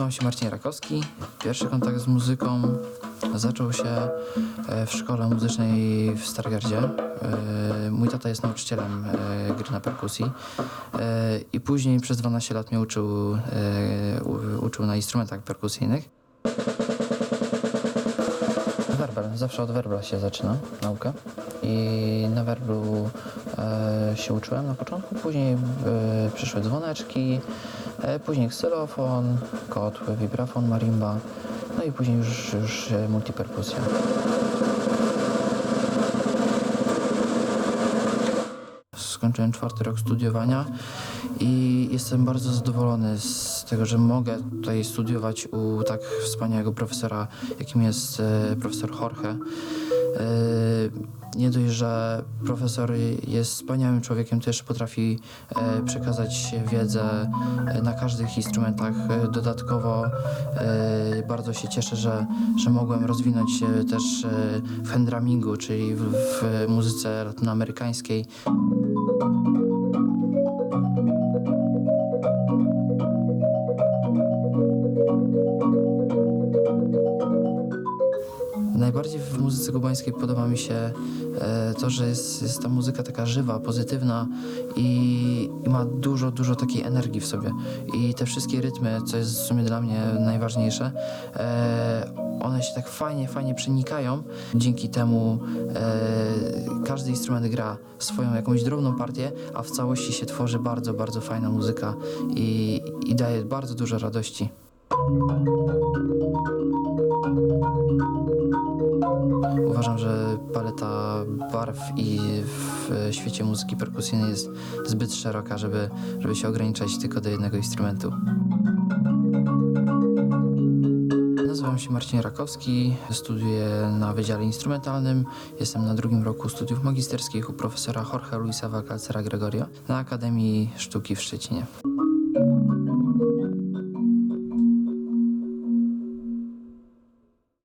Nazywam się Marcin Rakowski. Pierwszy kontakt z muzyką zaczął się e, w szkole muzycznej w Stargardzie. E, Mój tata jest nauczycielem e, gry na perkusji i później przez 12 lat mnie uczył, uczył na instrumentach perkusyjnych. Werbel, zawsze od werbla się zaczyna nauka i na werblu się uczyłem na początku, później przyszły dzwoneczki, później ksylofon, kotły, vibrafon, marimba, no i później już, już e, multiperkusja. Skończyłem czwarty rok studiowania i jestem bardzo zadowolony z tego, że mogę tutaj studiować u tak wspaniałego profesora, jakim jest e, profesor Jorge. E, Nie dość, że profesor jest wspaniałym człowiekiem, jeszcze potrafi e, przekazać wiedzę na każdych instrumentach. Dodatkowo bardzo się cieszę, że, że mogłem rozwinąć się też w handramingu, czyli w, w muzyce latynoamerykańskiej. Thank you. Najbardziej w muzyce kubańskiej podoba mi się e, to, że jest, jest ta muzyka taka żywa, pozytywna i, i ma dużo, dużo takiej energii w sobie. I te wszystkie rytmy, co jest w sumie dla mnie najważniejsze, e, one się tak fajnie, fajnie przenikają. Dzięki temu e, każdy instrument gra swoją jakąś drobną partię, a w całości się tworzy bardzo, bardzo fajna muzyka i, i daje bardzo dużo radości. Barw i w świecie muzyki perkusyjnej jest zbyt szeroka, żeby, żeby się ograniczać tylko do jednego instrumentu. Nazywam się Marcin Rakowski, studiuję na Wydziale Instrumentalnym. Jestem na drugim roku studiów magisterskich u profesora Jorge Luisa Valcalcera Gregorio na Akademii Sztuki w Szczecinie.